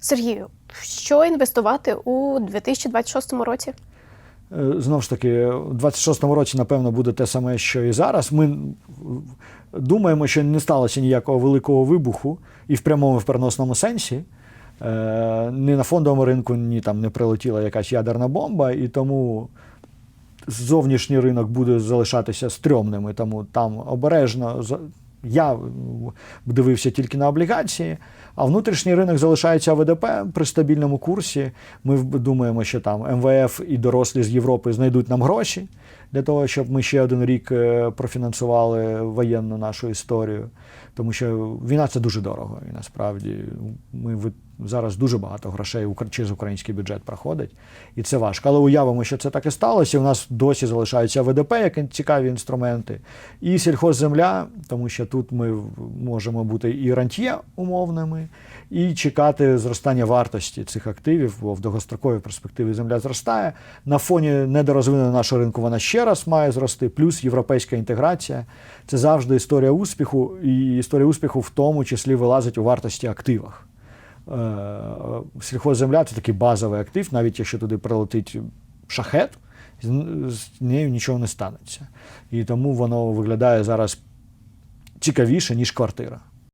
Сергію, що інвестувати у 2026 році? Е, Знову ж таки, у 26-му році, напевно, буде те саме, що і зараз. Ми думаємо, що не сталося ніякого великого вибуху і в прямому і в переносному сенсі. Е, Ні на фондовому ринку, ні там не прилетіла якась ядерна бомба, і тому зовнішній ринок буде залишатися стрьомним, і тому там обережно. Я дивився тільки на облігації, а внутрішній ринок залишається ВДП при стабільному курсі. Ми думаємо, що там МВФ і дорослі з Європи знайдуть нам гроші для того, щоб ми ще один рік е, профінансували воєнну нашу історію. Тому що війна це дуже дорого. І насправді ми зараз дуже багато грошей через український бюджет проходить, і це важко. Але уявимо, що це так і сталося. У нас досі залишаються ВДП, як цікаві інструменти, і сільхозземля, тому що тут ми можемо бути і рантьє умовними, і чекати зростання вартості цих активів, бо в довгостроковій перспективі земля зростає. На фоні недорозвиненого нашого ринку вона ще раз має зрости, плюс європейська інтеграція. Це завжди історія успіху, і історія успіху в тому числі вилазить у вартості активах. Е, Сільхозземля це такий базовий актив, навіть якщо туди прилетить шахет, з з нею нічого не станеться. І тому воно виглядає зараз цікавіше, ніж квартира.